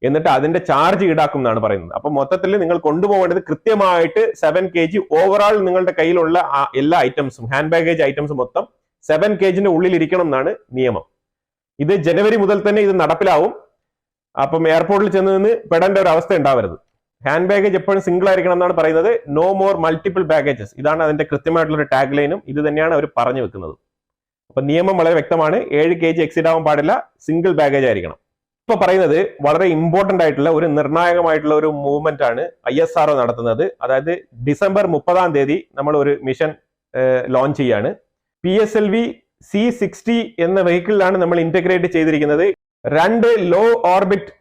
[SPEAKER 1] എന്നിട്ട് അതിന്റെ ചാർജ് ഈടാക്കും എന്നാണ് പറയുന്നത്. അപ്പൊ മൊത്തത്തിൽ നിങ്ങൾ കൊണ്ടുപോകേണ്ടത് കൃത്യമായിട്ട് സെവൻ കെ ജി ഓവറോൾ നിങ്ങളുടെ കയ്യിലുള്ള എല്ലാ ഐറ്റംസും ഹാൻഡ് ബാഗേജ് ഐറ്റംസ് മൊത്തം സെവൻ കെ ജിന്റെ ഉള്ളിൽ ഇരിക്കണം എന്നാണ് നിയമം. ഇത് ജനുവരി മുതൽ തന്നെ ഇത് നടപ്പിലാവും. അപ്പം എയർപോർട്ടിൽ ചെന്ന് നിന്ന് പെടേണ്ട ഒരു അവസ്ഥ ഉണ്ടാവരുത്. ഹാൻഡ് ബാഗേജ് എപ്പോഴും സിംഗിൾ ആയിരിക്കണം എന്നാണ് പറയുന്നത്. നോ മോർ മൾട്ടിപ്പിൾ ബാഗേജസ് ഇതാണ് അതിന്റെ കൃത്യമായിട്ടുള്ള ഒരു ടാഗ് ലൈനും ഇത് തന്നെയാണ് അവർ പറഞ്ഞു വെക്കുന്നത്. അപ്പൊ നിയമം വളരെ വ്യക്തമാണ്. ഏഴ് കെ ജി എക്സിഡ് ആവാൻ പാടില്ല. സിംഗിൾ ബാഗേജ് ആയിരിക്കണം. ഇപ്പൊ പറയുന്നത് വളരെ ഇമ്പോർട്ടന്റ് ആയിട്ടുള്ള ഒരു നിർണായകമായിട്ടുള്ള ഒരു മൂവ്മെന്റ് ആണ് ഐ എസ് ആർ നടത്തുന്നത്. അതായത് ഡിസംബർ മുപ്പതാം തീയതി നമ്മൾ ഒരു മിഷൻ ലോഞ്ച് ചെയ്യാണ്. P S L V C sixty എന്ന വെഹിക്കിളിലാണ് നമ്മൾ ഇന്റഗ്രേറ്റ് ചെയ്തിരിക്കുന്നത്. രണ്ട് ലോ ഓർബിറ്റ്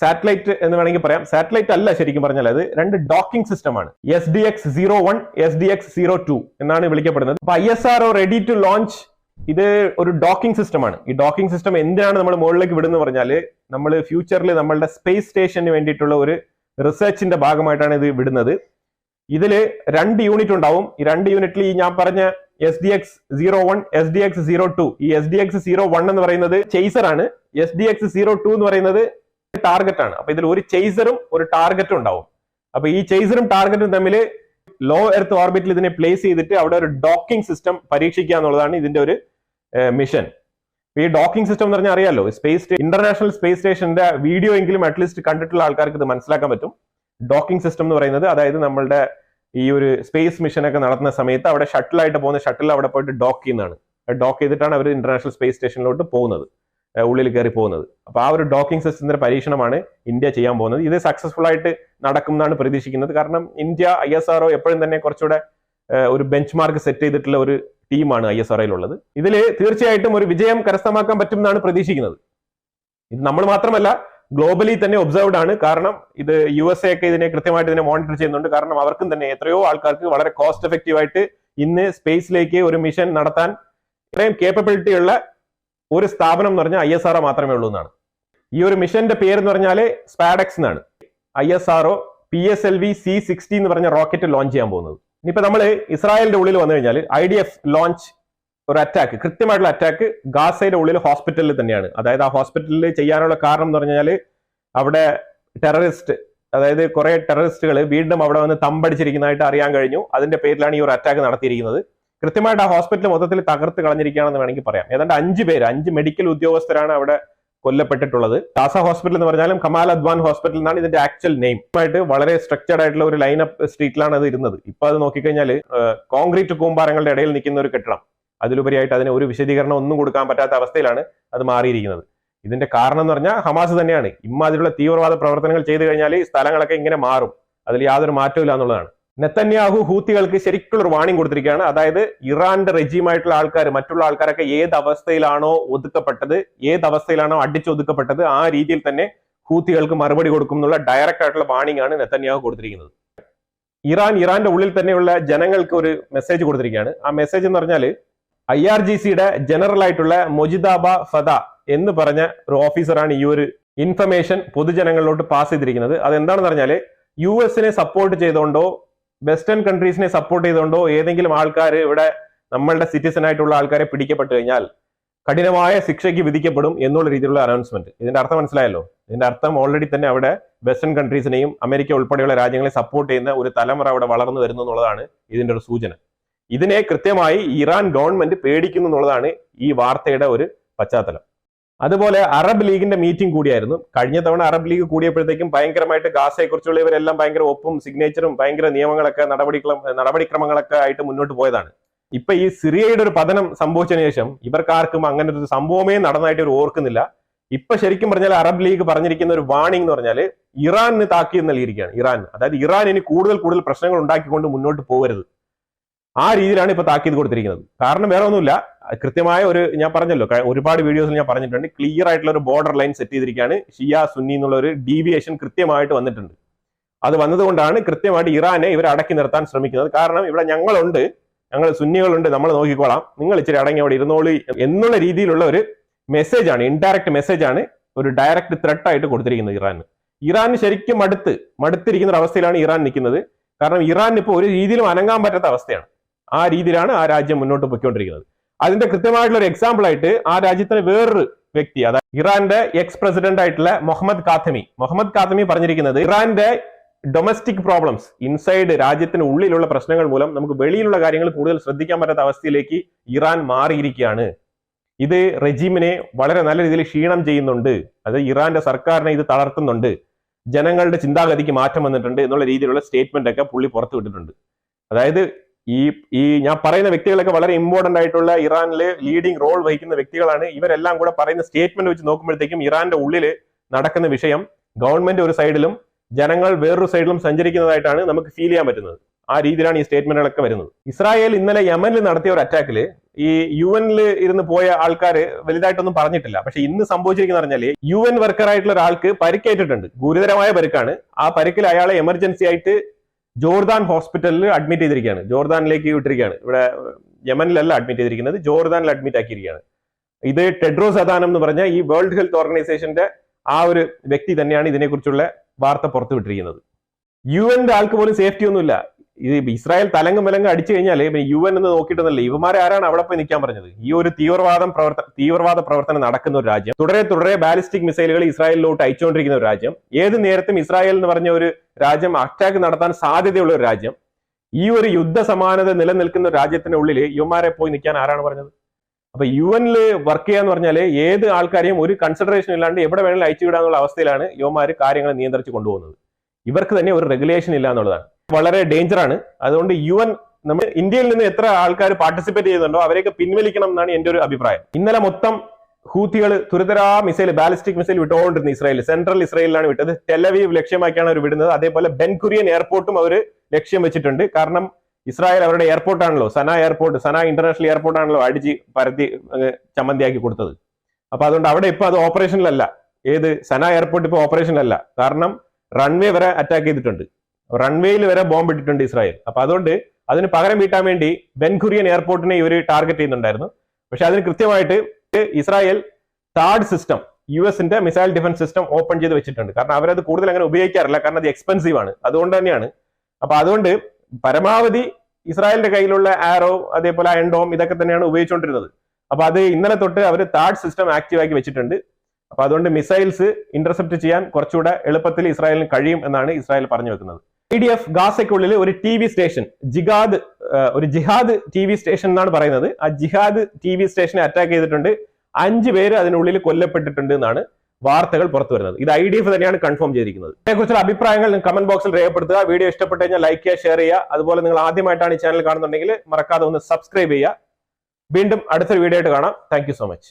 [SPEAKER 1] സാറ്റലൈറ്റ് എന്ന് വേണമെങ്കിൽ പറയാം. സാറ്റലൈറ്റ് അല്ല ശരിക്കും പറഞ്ഞാൽ അത് രണ്ട് ഡോക്കിംഗ് സിസ്റ്റമാണ് S D X zero one S D X zero two എന്നാണ് വിളിക്കപ്പെടുന്നത്. അപ്പൊ I S R ready to launch ഇത് ഒരു ഡോക്കിംഗ് സിസ്റ്റമാണ് ഈ ഡോക്കിംഗ് സിസ്റ്റം എന്തിനാണ് നമ്മൾ മുകളിലേക്ക് വിടുന്നത് പറഞ്ഞാൽ നമ്മൾ ഫ്യൂച്ചറിൽ നമ്മളുടെ സ്പേസ് സ്റ്റേഷന് വേണ്ടിയിട്ടുള്ള ഒരു റിസർച്ചിന്റെ ഭാഗമായിട്ടാണ് ഇത് വിടുന്നത്. ഇതിൽ രണ്ട് യൂണിറ്റ് ഉണ്ടാവും. ഈ രണ്ട് യൂണിറ്റിൽ ഈ ഞാൻ പറഞ്ഞ S D X zero one S D X zero two ഈ S D X zero one എന്ന് പറയുന്നത് ചേസർ ആണ്. S D X zero two എന്ന് പറയുന്നത് ടാർഗറ്റ് ആണ്. അപ്പൊ ഇതിൽ ഒരു ചേസറും ഒരു ടാർഗറ്റും ഉണ്ടാവും. അപ്പൊ ഈ ചേസറും ടാർഗറ്റും തമ്മിൽ ലോ എർത്ത് ഓർബിറ്റിൽ ഇതിനെ പ്ലേസ് ചെയ്തിട്ട് അവിടെ ഒരു ഡോക്കിംഗ് സിസ്റ്റം പരീക്ഷിക്കുക എന്നുള്ളതാണ് ഇതിന്റെ ഒരു മിഷൻ ഈ ഡോക്കിംഗ് സിസ്റ്റം എന്ന് പറഞ്ഞാൽ അറിയാലോ സ്പേസ് ഇന്റർനാഷണൽ സ്പേസ് സ്റ്റേഷന്റെ വീഡിയോ എങ്കിലും അറ്റ്ലീസ്റ്റ് കണ്ടിട്ടുള്ള ആൾക്കാർക്ക് ഇത് മനസ്സിലാക്കാൻ പറ്റും. ഡോക്കിംഗ് സിസ്റ്റം എന്ന് പറയുന്നത് അതായത് നമ്മളുടെ ഈ ഒരു സ്പേസ് മിഷൻ ഒക്കെ നടത്തുന്ന സമയത്ത് അവിടെ ഷട്ടിലായിട്ട് പോകുന്ന ഷട്ടിൽ അവിടെ പോയിട്ട് ഡോക്ക് ചെയ്യുന്നതാണ്. ഡോക്ക് ചെയ്തിട്ടാണ് അവർ ഇന്റർനാഷണൽ സ്പേസ് സ്റ്റേഷനിലോട്ട് പോകുന്നത്. ഉള്ളിൽ കയറി പോകുന്നത്. അപ്പൊ ആ ഒരു ഡോക്കിംഗ് സിസ്റ്റത്തിന്റെ പരീക്ഷണമാണ് ഇന്ത്യ ചെയ്യാൻ പോകുന്നത്. ഇത് സക്സസ്ഫുൾ ആയിട്ട് നടക്കും എന്നാണ് പ്രതീക്ഷിക്കുന്നത്. കാരണം ഇന്ത്യ ഐ എസ് ആർഒ എപ്പോഴും തന്നെ കുറച്ചുകൂടെ ഒരു ബെഞ്ച് മാർക്ക് സെറ്റ് ചെയ്തിട്ടുള്ള ഒരു ടീമാണ് ഐ എസ് ആർഒയിലുള്ളത് ഇതിൽ തീർച്ചയായിട്ടും ഒരു വിജയം കരസ്ഥമാക്കാൻ പറ്റും എന്നാണ് പ്രതീക്ഷിക്കുന്നത്. ഇത് നമ്മൾ മാത്രമല്ല ഗ്ലോബലി തന്നെ ഒബ്സർവ്ഡ് ആണ്. കാരണം ഇത് യു എസ് എ ഒക്കെ ഇതിനെ കൃത്യമായിട്ട് ഇതിനെ മോണിറ്റർ ചെയ്യുന്നുണ്ട്. കാരണം അവർക്കും തന്നെ എത്രയോ ആൾക്കാർക്ക് വളരെ കോസ്റ്റ് എഫക്റ്റീവ് ആയിട്ട് ഇന്ന് സ്പേസിലേക്ക് ഒരു മിഷൻ നടത്താൻ ഇത്രയും കേപ്പബിലിറ്റി ഉള്ള ഒരു സ്ഥാപനം എന്ന് പറഞ്ഞാൽ ഐ എസ് ആർ മാത്രമേ ഉള്ളൂ എന്നാണ്. ഈ ഒരു മിഷന്റെ പേര് എന്ന് പറഞ്ഞാൽ സ്പാഡക്സ് എന്നാണ്. I S R P S L V C sixty എന്ന് പറഞ്ഞ റോക്കറ്റ് ലോഞ്ച് ചെയ്യാൻ പോകുന്നത്. ഇനിയിപ്പോ നമ്മൾ ഇസ്രായേലിന്റെ ഉള്ളിൽ വന്നു കഴിഞ്ഞാൽ ഐ ഡി എഫ് ലോഞ്ച് ഒരു അറ്റാക്ക് കൃത്യമായിട്ടുള്ള അറ്റാക്ക് ഗാസയുടെ ഉള്ളിൽ ഹോസ്പിറ്റലിൽ തന്നെയാണ്. അതായത് ആ ഹോസ്പിറ്റലിൽ ചെയ്യാനുള്ള കാരണം എന്ന് പറഞ്ഞാൽ അവിടെ ടെററിസ്റ്റ് അതായത് കുറെ ടെററിസ്റ്റുകൾ വീണ്ടും അവിടെ വന്ന് തമ്പടിച്ചിരിക്കുന്നതായിട്ട് അറിയാൻ കഴിഞ്ഞു. അതിന്റെ പേരിലാണ് ഈ ഒരു അറ്റാക്ക് നടത്തിയിരിക്കുന്നത്. കൃത്യമായിട്ട് ആ ഹോസ്പിറ്റൽ മൊത്തത്തിൽ തകർത്ത് കളഞ്ഞിരിക്കുകയാണെന്ന് വേണമെങ്കിൽ പറയാം. ഏതാണ്ട് അഞ്ച് പേര് അഞ്ച് മെഡിക്കൽ ഉദ്യോഗസ്ഥരാണ് അവിടെ കൊല്ലപ്പെട്ടിട്ടുള്ളത്. ടാസ ഹോസ്പിറ്റൽ എന്ന് പറഞ്ഞാലും കമാൽ അദ്വാൻ ഹോസ്പിറ്റൽ എന്നാണ് ഇതിന്റെ ആക്ച്വൽ നെയിം ആയിട്ട് വളരെ സ്ട്രക്ചർഡ് ആയിട്ടുള്ള ഒരു ലൈനപ്പ് സ്ട്രീറ്റിലാണ് അത് ഇരുന്നത്. ഇപ്പൊ അത് നോക്കിക്കഴിഞ്ഞാൽ കോൺക്രീറ്റ് കൂമ്പാരങ്ങളുടെ ഇടയിൽ നിൽക്കുന്ന ഒരു കെട്ടിടം. അതിലുപരിയായിട്ട് അതിന് ഒരു വിശദീകരണം ഒന്നും കൊടുക്കാൻ പറ്റാത്ത അവസ്ഥയിലാണ് അത് മാറിയിരിക്കുന്നത്. ഇതിന്റെ കാരണം എന്ന് പറഞ്ഞാൽ ഹമാസ് തന്നെയാണ്. ഇമ്മാതിരിയുള്ള തീവ്രവാദ പ്രവർത്തനങ്ങൾ ചെയ്തു കഴിഞ്ഞാൽ ഈ സ്ഥലങ്ങളൊക്കെ ഇങ്ങനെ മാറും. അതിൽ യാതൊരു മാറ്റവും എന്നുള്ളതാണ്. നെത്തന്യാഹു ഹൂത്തികൾക്ക് ശരിക്കുള്ള ഒരു വാണിംഗ് കൊടുത്തിരിക്കുകയാണ്. അതായത് ഇറാന്റെ റെജീമായിട്ടുള്ള ആൾക്കാർ മറ്റുള്ള ആൾക്കാരൊക്കെ ഏത് അവസ്ഥയിലാണോ ഒതുക്കപ്പെട്ടത് ഏത് അവസ്ഥയിലാണോ അടിച്ചൊതുക്കപ്പെട്ടത് ആ രീതിയിൽ തന്നെ ഹൂത്തികൾക്ക് മറുപടി കൊടുക്കും എന്നുള്ള ഡയറക്റ്റ് ആയിട്ടുള്ള വാണിംഗ് ആണ് നെത്തന്യാഹു കൊടുത്തിരിക്കുന്നത്. ഇറാൻ ഇറാന്റെ ഉള്ളിൽ തന്നെയുള്ള ജനങ്ങൾക്ക് ഒരു മെസ്സേജ് കൊടുത്തിരിക്കുകയാണ്. ആ മെസ്സേജ് എന്ന് പറഞ്ഞാൽ ഐ ആർ ജി സിയുടെ ജനറൽ ആയിട്ടുള്ള മൊജിദാബ ഫദ എന്ന് പറഞ്ഞ ഒരു ഓഫീസറാണ് ഈ ഒരു ഇൻഫർമേഷൻ പൊതുജനങ്ങളിലോട്ട് പാസ് ചെയ്തിരിക്കുന്നത്. അതെന്താണെന്ന് പറഞ്ഞാൽ യു എസിനെ സപ്പോർട്ട് ചെയ്തുകൊണ്ടോ വെസ്റ്റേൺ കൺട്രീസിനെ സപ്പോർട്ട് ചെയ്തുകൊണ്ടോ ഏതെങ്കിലും ആൾക്കാർ ഇവിടെ നമ്മളുടെ സിറ്റിസൺ ആയിട്ടുള്ള ആൾക്കാരെ പിടിക്കപ്പെട്ടു കഴിഞ്ഞാൽ കഠിനമായ ശിക്ഷയ്ക്ക് വിധിക്കപ്പെടും എന്നുള്ള രീതിയിലുള്ള അനൗൺസ്മെന്റ് ഇതിന്റെ അർത്ഥം മനസ്സിലായല്ലോ? ഇതിന്റെ അർത്ഥം ഓൾറെഡി തന്നെ അവിടെ വെസ്റ്റേൺ കൺട്രീസിനെയും അമേരിക്ക ഉൾപ്പെടെയുള്ള രാജ്യങ്ങളെ സപ്പോർട്ട് ചെയ്യുന്ന ഒരു തലമുറ അവിടെ വളർന്നു വരുന്നു എന്നുള്ളതാണ് ഇതിന്റെ ഒരു സൂചന. ഇതിനെ കൃത്യമായി ഇറാൻ ഗവൺമെന്റ് പേടിക്കുന്നു എന്നുള്ളതാണ് ഈ വാർത്തയുടെ ഒരു പശ്ചാത്തലം. അതുപോലെ അറബ് ലീഗിന്റെ മീറ്റിംഗ് കൂടിയായിരുന്നു. കഴിഞ്ഞ തവണ അറബ് ലീഗ് കൂടിയപ്പോഴത്തേക്കും ഭയങ്കരമായിട്ട് ഗാസയെ കുറിച്ചുള്ള ഇവരെല്ലാം ഭയങ്കര ഒപ്പും സിഗ്നേച്ചറും ഭയങ്കര നിയമങ്ങളൊക്കെ നടപടിക്രമ നടപടിക്രമങ്ങളൊക്കെ ആയിട്ട് മുന്നോട്ട് പോയതാണ്. ഇപ്പൊ ഈ സിറിയയുടെ ഒരു പതനം സംഭവിച്ചതിന് ശേഷം ഇവർക്കാർക്കും അങ്ങനെ ഒരു സംഭവമേ നടന്നതായിട്ട് ഇവർ ഓർക്കുന്നില്ല. ഇപ്പൊ ശരിക്കും പറഞ്ഞാൽ അറബ് ലീഗ് പറഞ്ഞിരിക്കുന്ന ഒരു വാണിംഗ് എന്ന് പറഞ്ഞാൽ ഇറാനിന് താക്കീത് നൽകിയിരിക്കുകയാണ് ഇറാൻ അതായത് ഇറാൻ ഇനി കൂടുതൽ കൂടുതൽ പ്രശ്നങ്ങൾ ഉണ്ടാക്കിക്കൊണ്ട് മുന്നോട്ട് പോകരുത്. ആ രീതിയിലാണ് ഇപ്പൊ താക്കീത് കൊടുത്തിരിക്കുന്നത്. കാരണം വേറെ ഒന്നുമില്ല. കൃത്യമായ ഒരു ഞാൻ പറഞ്ഞല്ലോ ഒരുപാട് വീഡിയോസിൽ ഞാൻ പറഞ്ഞിട്ടുണ്ട്. ക്ലിയർ ആയിട്ടുള്ള ഒരു ബോർഡർ ലൈൻ സെറ്റ് ചെയ്തിരിക്കുകയാണ് ഷിയ സുന്നി എന്നുള്ള ഒരു ഡീവിയേഷൻ കൃത്യമായിട്ട് വന്നിട്ടുണ്ട്. അത് വന്നതുകൊണ്ടാണ് കൃത്യമായിട്ട് ഇറാനെ ഇവർ അടക്കി നിർത്താൻ ശ്രമിക്കുന്നത്. കാരണം ഇവിടെ ഞങ്ങളുണ്ട് ഞങ്ങൾ സുന്നികളുണ്ട് നമ്മൾ നോക്കിക്കോളാം. നിങ്ങൾ ഇച്ചിരി അടങ്ങി അവിടെ ഇരുന്നോളി എന്നുള്ള രീതിയിലുള്ള ഒരു മെസ്സേജ് ആണ് ഇൻഡയറക്റ്റ് മെസ്സേജ് ആണ് ഒരു ഡയറക്റ്റ് ത്രെട്ട് ആയിട്ട് കൊടുത്തിരിക്കുന്നത് ഇറാന്. ഇറാന് ശരിക്കും മടുത്ത് മടുത്തിരിക്കുന്ന ഒരു അവസ്ഥയിലാണ് ഇറാൻ നിൽക്കുന്നത്. കാരണം ഇറാൻ ഇപ്പോൾ ഒരു രീതിയിലും അനങ്ങാൻ പറ്റാത്ത അവസ്ഥയാണ്. ആ രീതിയിലാണ് ആ രാജ്യം മുന്നോട്ട് പൊയ്ക്കൊണ്ടിരിക്കുന്നത്. അതിന്റെ കൃത്യമായിട്ടുള്ള ഒരു എക്സാമ്പിൾ ആയിട്ട് ആ രാജ്യത്തിന് വേറൊരു വ്യക്തി അതായത് ഇറാന്റെ എക്സ് പ്രസിഡന്റ് ആയിട്ടുള്ള മുഹമ്മദ് കാത്തമി മുഹമ്മദ് കാത്തമി പറഞ്ഞിരിക്കുന്നത് ഇറാന്റെ ഡൊമസ്റ്റിക് പ്രോബ്ലംസ് ഇൻസൈഡ് രാജ്യത്തിന് ഉള്ളിലുള്ള പ്രശ്നങ്ങൾ മൂലം നമുക്ക് വെളിയിലുള്ള കാര്യങ്ങൾ കൂടുതൽ ശ്രദ്ധിക്കാൻ പറ്റാത്ത അവസ്ഥയിലേക്ക് ഇറാൻ മാറിയിരിക്കുകയാണ്. ഇത് റെജീമിനെ വളരെ നല്ല രീതിയിൽ ക്ഷീണം ചെയ്യുന്നുണ്ട്. അത് ഇറാന്റെ സർക്കാരിനെ ഇത് തളർത്തുന്നുണ്ട്. ജനങ്ങളുടെ ചിന്താഗതിക്ക് മാറ്റം വന്നിട്ടുണ്ട് എന്നുള്ള രീതിയിലുള്ള സ്റ്റേറ്റ്മെന്റ് ഒക്കെ പുള്ളി പുറത്തു വിട്ടിട്ടുണ്ട് അതായത് ഈ ഈ ഞാൻ പറയുന്ന വ്യക്തികളൊക്കെ വളരെ ഇമ്പോർട്ടന്റ് ആയിട്ടുള്ള ഇറാനിലെ ലീഡിംഗ് റോൾ വഹിക്കുന്ന വ്യക്തികളാണ്. ഇവരെല്ലാം കൂടെ പറയുന്ന സ്റ്റേറ്റ്മെന്റ് വെച്ച് നോക്കുമ്പോഴത്തേക്കും ഇറാന്റെ ഉള്ളിൽ നടക്കുന്ന വിഷയം ഗവൺമെന്റ് ഒരു സൈഡിലും ജനങ്ങൾ വേറൊരു സൈഡിലും സഞ്ചരിക്കുന്നതായിട്ടാണ് നമുക്ക് ഫീൽ ചെയ്യാൻ പറ്റുന്നത്. ആ രീതിയിലാണ് ഈ സ്റ്റേറ്റ്മെന്റുകളൊക്കെ വരുന്നത്. ഇസ്രായേൽ ഇന്നലെ യമനിൽ നടത്തിയ ഒരു അറ്റാക്കിൽ ഈ യു എനിൽ ഇരുന്ന് പോയ ആൾക്കാർ വലുതായിട്ടൊന്നും പറഞ്ഞിട്ടില്ല. പക്ഷെ ഇന്ന് സംഭവിച്ചിരിക്കുന്ന പറഞ്ഞാൽ യു എൻ വർക്കറായിട്ടുള്ള ഒരാൾക്ക് പരിക്കേറ്റിട്ടുണ്ട്. ഗുരുതരമായ പരിക്കാണ്. ആ പരിക്കിൽ അയാളെ എമർജൻസി ആയിട്ട് ജോർദാൻ ഹോസ്പിറ്റലിൽ അഡ്മിറ്റ് ചെയ്തിരിക്കുകയാണ്. ജോർദാനിലേക്ക് വിട്ടിരിക്കുകയാണ്. ഇവിടെ യമനിലല്ല അഡ്മിറ്റ് ചെയ്തിരിക്കുന്നത്. ജോർദാനിൽ അഡ്മിറ്റ് ആക്കിയിരിക്കുകയാണ്. ഇത് ടെഡ്രോസ് അദാനം എന്ന് പറഞ്ഞ ഈ വേൾഡ് ഹെൽത്ത് ഓർഗനൈസേഷന്റെ ആ ഒരു വ്യക്തി തന്നെയാണ് ഇതിനെക്കുറിച്ചുള്ള വാർത്ത പുറത്തുവിട്ടിരിക്കുന്നത്. യു എന്റെ ആൾക്ക് പോലും സേഫ്റ്റി ഒന്നുമില്ല ഇത് ഇസ്രായേൽ തലങ്ങും വിലങ്ങും അടിച്ചു കഴിഞ്ഞാൽ യു എൻ എന്ന് നോക്കിയിട്ടൊന്നുമില്ല. ഇവമാരെ ആരാണ് അവിടെ പോയി നിൽക്കാൻ പറഞ്ഞത്? ഈ ഒരു തീവ്രവാദം പ്രവർത്തന തീവ്രവാദ പ്രവർത്തനം നടക്കുന്ന ഒരു രാജ്യം. തുടരെ തുടരെ ബാലിസ്റ്റിക് മിസൈലുകൾ ഇസ്രായേലിലോട്ട് അയച്ചുകൊണ്ടിരിക്കുന്ന ഒരു രാജ്യം. ഏത് നേരത്തും ഇസ്രായേൽ എന്ന് പറഞ്ഞ ഒരു രാജ്യം അറ്റാക്ക് നടത്താൻ സാധ്യതയുള്ള ഒരു രാജ്യം. ഈ ഒരു യുദ്ധ സമാനത നിലനിൽക്കുന്ന രാജ്യത്തിന്റെ ഉള്ളിൽ യുവമാരെ പോയി നിൽക്കാൻ ആരാണ് പറഞ്ഞത്? അപ്പൊ യു എനിൽ വർക്ക് ചെയ്യാന്ന് പറഞ്ഞാൽ ഏത് ആൾക്കാരെയും ഒരു കൺസിഡറേഷൻ ഇല്ലാണ്ട് എവിടെ വേണമെങ്കിലും അയച്ചു വിടാന്നുള്ള അവസ്ഥയിലാണ് യുവമാർ കാര്യങ്ങൾ നിയന്ത്രിച്ച് കൊണ്ടുപോകുന്നത്. ഇവർക്ക് തന്നെ ഒരു റെഗുലേഷൻ ഇല്ല എന്നുള്ളതാണ്. വളരെ ഡേഞ്ചർ ആണ്. അതുകൊണ്ട് യു എൻ നമ്മൾ ഇന്ത്യയിൽ നിന്ന് എത്ര ആൾക്കാർ പാർട്ടിസിപ്പേറ്റ് ചെയ്യുന്നുണ്ടോ അവരെയൊക്കെ പിൻവലിക്കണം എന്നാണ് എന്റെ ഒരു അഭിപ്രായം. ഇന്നലെ മൊത്തം ഹൂത്തികൾ തുരിതരാ മിസൈൽ ബാലിസ്റ്റിക് മിസൈൽ വിട്ടുകൊണ്ടിരുന്നത് ഇസ്രായേൽ സെൻട്രൽ ഇസ്രായേലിലാണ് വിട്ടത്. ടെലവീവ് ലക്ഷ്യമാക്കിയാണ് അവർ വിടുന്നത്. അതേപോലെ ബെൻകുരിയൻ എയർപോർട്ടും അവർ ലക്ഷ്യം വെച്ചിട്ടുണ്ട്. കാരണം ഇസ്രായേൽ അവരുടെ എയർപോർട്ടാണല്ലോ Sanaa airport Sanaa international airport ആണല്ലോ അടിച്ച് പരത്തി ചമ്മന്തിയാക്കി കൊടുത്തത്. അപ്പൊ അതുകൊണ്ട് അവിടെ ഇപ്പൊ അത് ഓപ്പറേഷനിലല്ല ഏത് സന എയർപോർട്ട് ഇപ്പൊ ഓപ്പറേഷനിലല്ല കാരണം റൺവേ വരെ അറ്റാക്ക് ചെയ്തിട്ടുണ്ട്. റൺവേയിൽ വരെ ബോംബ് ഇട്ടിട്ടുണ്ട് ഇസ്രായേൽ. അപ്പൊ അതുകൊണ്ട് അതിന് പകരം വീട്ടാൻ വേണ്ടി ബെൻഖുറിയൻ എയർപോർട്ടിനെ ഇവർ ടാർഗറ്റ് ചെയ്യുന്നുണ്ടായിരുന്നു. പക്ഷെ അതിന് കൃത്യമായിട്ട് ഇസ്രായേൽ താഡ് സിസ്റ്റം യു എസിന്റെ മിസൈൽ ഡിഫൻസ് സിസ്റ്റം ഓപ്പൺ ചെയ്ത് വെച്ചിട്ടുണ്ട്. കാരണം അവരത് കൂടുതൽ അങ്ങനെ ഉപയോഗിക്കാറില്ല. കാരണം അത് എക്സ്പെൻസീവ് ആണ്. അതുകൊണ്ട് തന്നെയാണ്. അപ്പൊ അതുകൊണ്ട് പരമാവധി ഇസ്രായേലിന്റെ കയ്യിലുള്ള ആരോ അതേപോലെ എൻഡോം ഇതൊക്കെ തന്നെയാണ് ഉപയോഗിച്ചുകൊണ്ടിരുന്നത്. അപ്പൊ അത് ഇന്നലെ തൊട്ട് അവർ താഡ് സിസ്റ്റം ആക്റ്റീവ് ആക്കി വെച്ചിട്ടുണ്ട്. അപ്പൊ അതുകൊണ്ട് മിസൈൽസ് ഇന്റർസെപ്റ്റ് ചെയ്യാൻ കുറച്ചുകൂടെ എളുപ്പത്തിൽ ഇസ്രായേലിന് കഴിയും എന്നാണ് ഇസ്രായേൽ പറഞ്ഞു വെക്കുന്നത്. ഐ ഡി എഫ് ഗാസയ്ക്കുള്ളിൽ ഒരു ടി വി സ്റ്റേഷൻ ജിഹാദ് ഒരു ജിഹാദ് ടി വി സ്റ്റേഷൻ എന്നാണ് പറയുന്നത്. ആ ജിഹാദ് ടി വി സ്റ്റേഷനെ അറ്റാക്ക് ചെയ്തിട്ടുണ്ട്. അഞ്ച് പേര് അതിനുള്ളിൽ കൊല്ലപ്പെട്ടിട്ടുണ്ട് എന്നാണ് വാർത്തകൾ പുറത്തു വരുന്നത്. ഇത് ഐ ഡി എഫ് തന്നെയാണ് കൺഫേം ചെയ്തിരിക്കുന്നത്. ഇതിനെക്കുറിച്ചുള്ള അഭിപ്രായങ്ങൾ കമന്റ് ബോക്സിൽ രേഖപ്പെടുത്തുക. വീഡിയോ ഇഷ്ടപ്പെട്ടു കഴിഞ്ഞാൽ ലൈക്ക് ചെയ്യുക ഷെയർ ചെയ്യുക. അതുപോലെ നിങ്ങൾ ആദ്യമായിട്ടാണ് ഈ ചാനൽ കാണുന്നുണ്ടെങ്കിൽ മറക്കാതെ ഒന്ന് സബ്സ്ക്രൈബ് ചെയ്യുക. വീണ്ടും അടുത്തൊരു വീഡിയോ ആയിട്ട് കാണാം. Thank so much